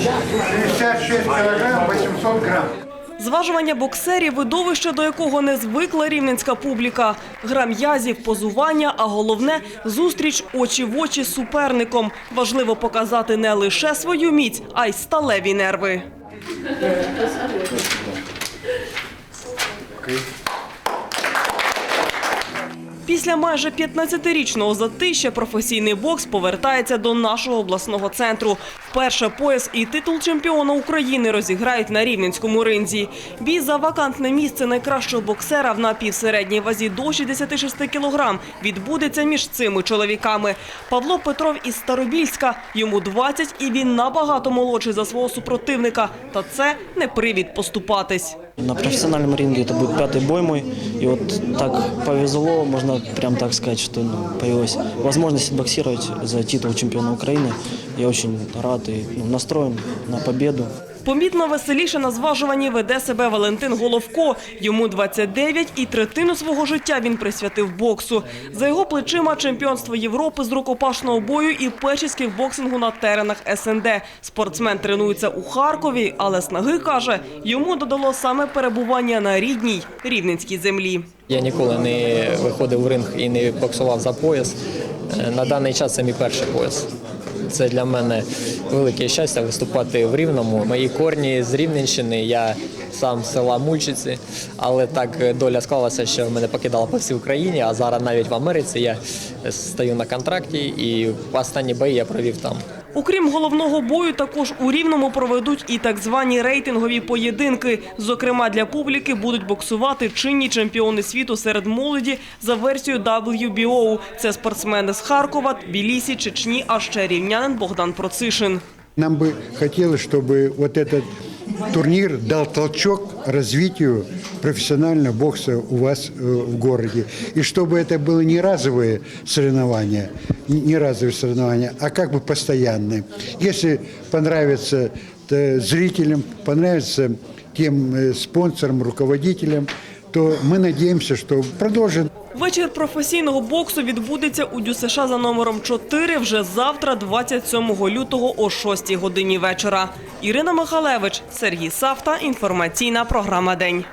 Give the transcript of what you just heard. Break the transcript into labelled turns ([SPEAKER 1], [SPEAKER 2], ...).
[SPEAKER 1] 66 килограмм 800 грамм.
[SPEAKER 2] Зважування боксерів – видовище, до якого не звикла рівненська публіка. Гра м'язів, позування, а головне – зустріч очі в очі з суперником. Важливо показати не лише свою міць, а й сталеві нерви. Після майже 15-річного затища професійний бокс повертається до нашого обласного центру. Вперше пояс і титул чемпіона України розіграють на рівненському ринзі. Бій за вакантне місце найкращого боксера в напівсередній вазі до 66 кілограм відбудеться між цими чоловіками. Павло Петров із Старобільська. Йому 20 і він набагато молодший за свого супротивника. Та це не привід поступатись.
[SPEAKER 3] На профессиональном ринге это будет пятый бой мой. И вот так повезло, можно прям так сказать, что ну, появилась возможность боксировать за титул чемпиона Украины. Я очень рад и ну, настроен на победу.
[SPEAKER 2] Помітно веселіше на зважуванні веде себе Валентин Головко. Йому 29 і третину свого життя він присвятив боксу. За його плечима чемпіонство Європи з рукопашного бою і першість з кікбоксингу на теренах СНД. Спортсмен тренується у Харкові, але снаги, каже, йому додало саме перебування на рідній рівненській землі.
[SPEAKER 4] Я ніколи не виходив в ринг і не боксував за пояс. Е, На даний час це мій перший пояс. Це для мене велике щастя виступати в Рівному. Мої корні з Рівненщини, я сам з села Мульчиці, але так доля склалася, що мене покидала по всій Україні, а зараз навіть в Америці я стою на контракті і останні бої я провів там.
[SPEAKER 2] Окрім головного бою, також у Рівному проведуть і так звані рейтингові поєдинки. Зокрема, для публіки будуть боксувати чинні чемпіони світу серед молоді за версією WBO. Це спортсмени з Харкова, Тбілісі, Чечні, а ще рівнянин Богдан Процишин.
[SPEAKER 1] Нам бы хотелось, чтобы вот этот турнир дал толчок развитию профессионального бокса у вас э, в городе. И чтобы это было не разовые соревнования, не не разовые соревнования, а как бы постоянные. Если понравится э, зрителям, понравится тем э, спонсорам, руководителям, то мы надеемся, что продолжим
[SPEAKER 2] Вечір професійного боксу відбудеться у ДЮСШ за номером 4 вже завтра, 27 лютого о 6 годині вечора. Ірина Михалевич, Сергій Савта. Інформаційна програма «День».